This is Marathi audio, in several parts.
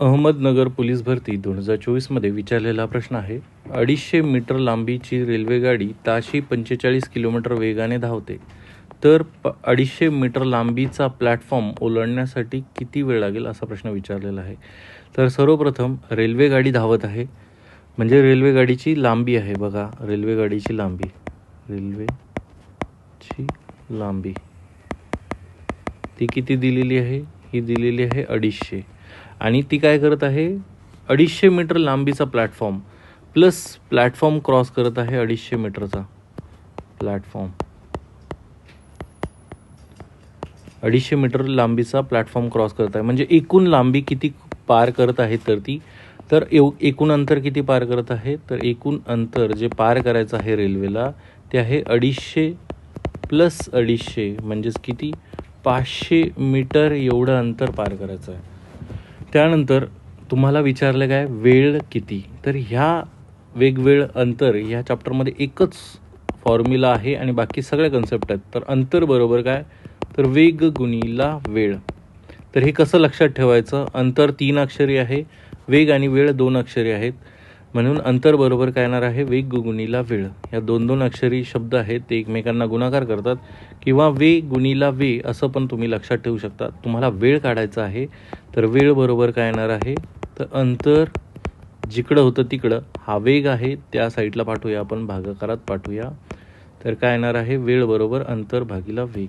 अहमदनगर पोलीस भरती दोन हजार चोवीसमध्ये विचारलेला प्रश्न आहे अडीचशे मीटर लांबीची रेल्वेगाडी ताशी पंचेचाळीस किलोमीटर वेगाने धावते तर प अडीचशे मीटर लांबीचा प्लॅटफॉर्म ओलांडण्यासाठी किती वेळ लागेल असा प्रश्न विचारलेला आहे. तर सर्वप्रथम रेल्वेगाडी धावत आहे म्हणजे रेल्वेगाडीची लांबी आहे बघा रेल्वेगाडीची लांबी रेल्वेची लांबी. ती किती दिलेली आहे? ही दिलेली आहे अडीचशे. आणि ती काय करत आहे? अडीचशे मीटर लांबीचा प्लॅटफॉर्म. प्लस प्लॅटफॉर्म क्रॉस करत आहे अडीचशे मीटरचा प्लॅटफॉर्म. अडीचशे मीटर लांबीचा प्लॅटफॉर्म क्रॉस करत आहे. म्हणजे एकूण लांबी किती पार करत आहे तर ती? तर एव एकूण अंतर किती पार करत आहे? तर एकूण अंतर जे पार करायचं आहे रेल्वेला ते आहे अडीचशे प्लस अडीचशे म्हणजेच किती? पाचशे मीटर एवढं अंतर पार करायचं आहे. त्यानंतर तुम्हाला विचारलं काय वेळ किती? तर ह्या वेगवेळ अंतर ह्या चॅप्टरमध्ये एकच फॉर्म्युला आहे आणि बाकी सगळ्या कन्सेप्ट आहेत. तर अंतर बरोबर काय? तर वेग गुणीला वेळ. तर हे कसं लक्षात ठेवायचं? अंतर तीन अक्षरी आहे वेग आणि वेळ दोन अक्षरी आहेत. म्हणून अंतर बरोबर काय येणार आहे? वेग गुणीला वेळ. या दोन दोन अक्षरी शब्द आहेत ते एकमेकांना गुणाकार करतात. किंवा वे गुणीला वे असं पण तुम्ही लक्षात ठेवू शकता. तुम्हाला वेळ काढायचा आहे तर वेळ बरोबर काय येणार आहे? तर अंतर जिकडं होतं तिकडं. हा वेग आहे त्या साईडला पाठवूया आपण भागाकारात पाठवूया. तर काय येणार आहे? वेळ बरोबर अंतर भागीला वेग.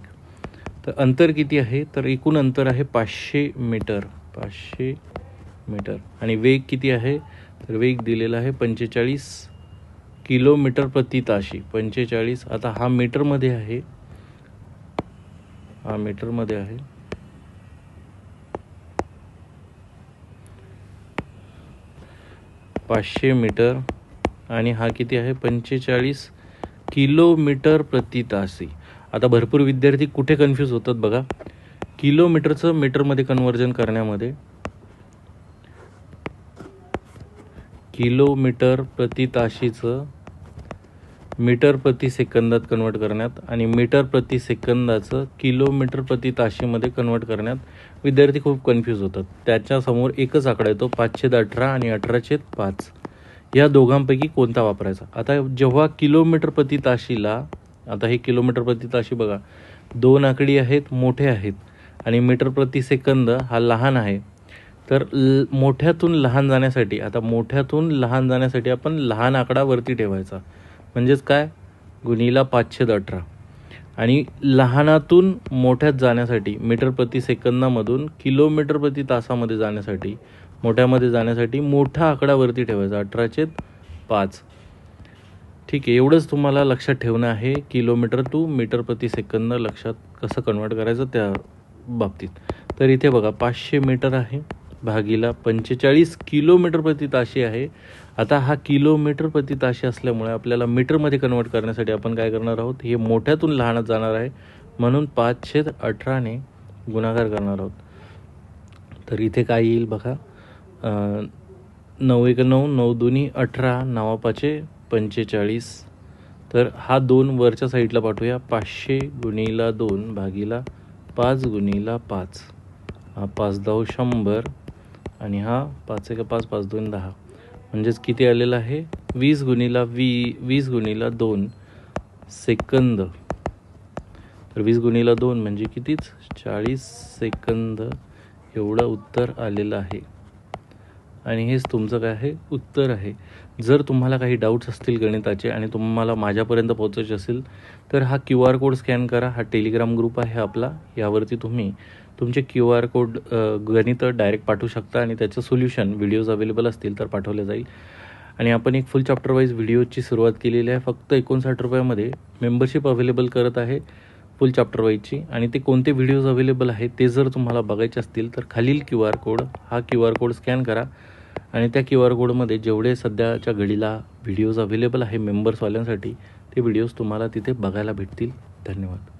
तर अंतर किती आहे? तर एकूण अंतर आहे पाचशे मीटर. पाचशे मीटर. आणि वेग किती आहे? तर वेग दिलेला आहे पंचेचाळीस किलोमीटर प्रति ताशी. पंचेचाळीस. आता हा मीटरमध्ये आहे. हा मीटरमध्ये आहे. पाचशे मीटर आणि हा किती आहे? पंचेचाळीस किलोमीटर प्रति तासी आता भरपूर विद्यार्थी कुठे कन्फ्यूज होतात बघा. किलोमीटरचं मीटरमध्ये कन्वर्जन करण्यामध्ये किलोमीटर प्रति ताशीचं मीटर प्रति सेकंदात कन्वर्ट करण्यात आणि मीटर प्रति सेकंदाचं किलोमीटर प्रति ताशीमध्ये कन्वर्ट करण्यात विद्यार्थी खूप कन्फ्यूज होतात. त्याच्यासमोर एकच आकडा येतो पाचशेद अठरा आणि अठराशेद पाच. या दोघांपैकी कोणता वापरायचा? आता जेव्हा किलोमीटर प्रति ताशीला आता हे किलोमीटर प्रति ताशी बघा दोन आकडी आहेत मोठे आहेत आणि मीटर प्रति सेकंद हा लहान आहे. तर ल मोठ्यातून लहान जाण्यासाठी आता मोठ्यातून लहान जाण्यासाठी आपण लहान आकडा वरती ठेवायचा. म्हणजेच काय? गुणीला पाचशे अठरा. आणि लहानातून मोठ्यात जाण्यासाठी मीटर प्रति सेकंदामधून किलोमीटर प्रति तासामध्ये जाण्यासाठी मोठ्यामध्ये जाण्यासाठी मोठा आकडा वरती ठेवायचा अठराचे पाच. ठीक आहे एवढंच तुम्हाला लक्षात ठेवणं आहे. किलोमीटर टू मीटर प्रति सेकंद लक्षात कसं कन्वर्ट करायचं त्या बाबतीत. तर इथे बघा पाचशे मीटर आहे भागीला पंचेचाळीस किलोमीटर प्रति ताशी आहे. आता हा किलोमीटर प्रति ताशी असल्यामुळे आपल्याला मीटरमध्ये कन्वर्ट करण्यासाठी आपण काय करणार आहोत? हे मोठ्यातून लहानात जाणार आहे. म्हणून पाचशे अठराने गुणाकार करणार आहोत. तर इथे काय येईल बघा. नऊ एक नऊ नऊ दोन्ही अठरा नावापाचे पंचेचाळीस. तर हा दोन वरच्या साईडला पाठवूया. पाचशे गुणीला दोन भागीला पाच गुणीला पाच. हा पाच दहा शंभर. आणि हा पाच एक पाच पाच दोन दहा. म्हणजेच किती आलेलं आहे? वीस गुणीला वी वीस गुणीला दोन सेकंद. तर वीस गुणीला दोन म्हणजे कितीच? चाळीस सेकंद एवढं उत्तर आलेलं आहे. आणि हेच तुमचं काय आहे? उत्तर आहे. जर तुम्हाला काही डाऊट्स असतील गणिताचे आणि तुम्हाला माझ्यापर्यंत पोहोचायचे असेल तर हा क्यू आर कोड स्कॅन करा. हा टेलिग्राम ग्रुप आहे आपला. यावरती तुम्ही तुमचे क्यू आर कोड गणित डायरेक्ट पाठवू शकता आणि त्याचं सोल्युशन व्हिडिओज अवेलेबल असतील तर पाठवले जाईल. आणि आपण एक फुल चॅप्टर वाईज व्हिडिओची सुरुवात केलेली आहे. फक्त एकोणसाठ रुपयामध्ये मेंबरशिप अवेलेबल करत आहे फुल चॅप्टर वाईजची आणि ते कोणते व्हिडिओज अवेलेबल आहेत ते जर तुम्हाला बघायचे असतील तर खालील क्यू आर कोड हा क्यू आर कोड स्कॅन करा. आणि त्या क्यू आर कोडमध्ये जेवढे सध्याच्या घडीला व्हिडिओज अवेलेबल आहे मेंबर्सवाल्यांसाठी ते व्हिडिओज तुम्हाला तिथे बघायला भेटतील. धन्यवाद.